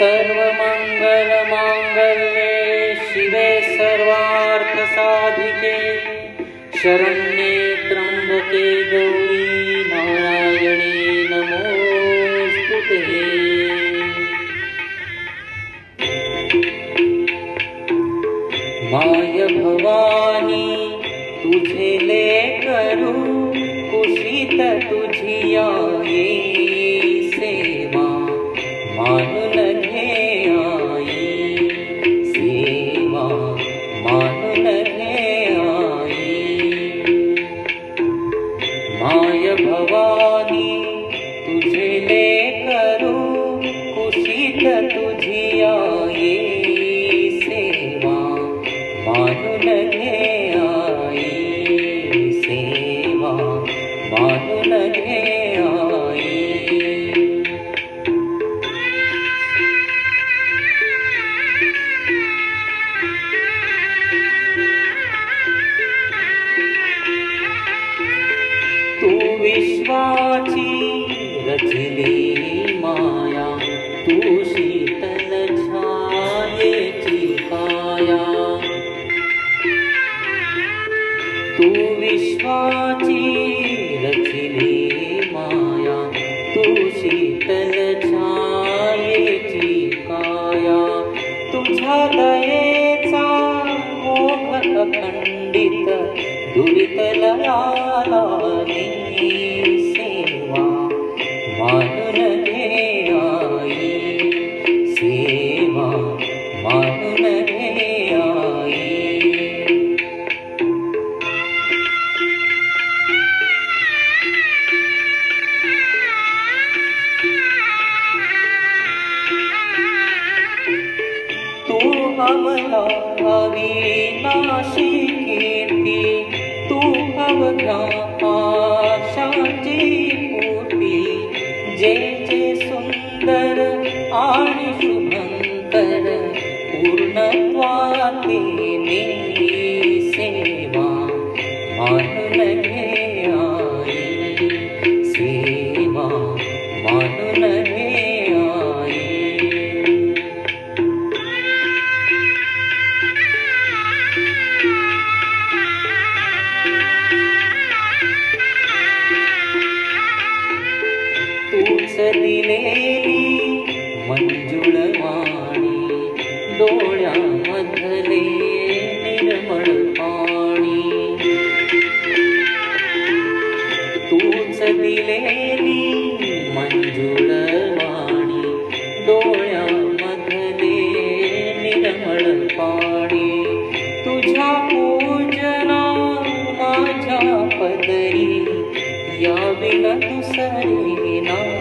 सर्वमङ्गलमाङ्गल्ये शिवे सर्वार्थसाधिके शरण्ये त्र्यम्बके गौरी नारायणे नमोऽस्तु ते माय भवानी तुझे लेकरू कुशीत तुझी आई सेवा। मानून भवानी, तुझे ले करो खुशी तुझी आए सेवा। मानू लगे आई सेवा। मानू लगे आई विश्वाची रचली माया तू शीतल छायेची काया। तू विश्वाची रचली माया तू शीतल छायेची काया। तुझ्या दयेचा मोह अखंडित दुर्तलयानि सेवा मानुरने आई सेवा आई तू हमला अविनाशी कीर्ति आशाची पूर्ती जे जे सुंदर आणि शुभंकर पूर्णत्वाती दिलेली मंजुळवाणी डोळ्यामधले निर्मळ पाणी. तूच दिलेली मंजुळवाणी डोळ्यामधले निर्मळ पाणी. तुझ्या पूजना माझ्या पदरी या विन दुसरी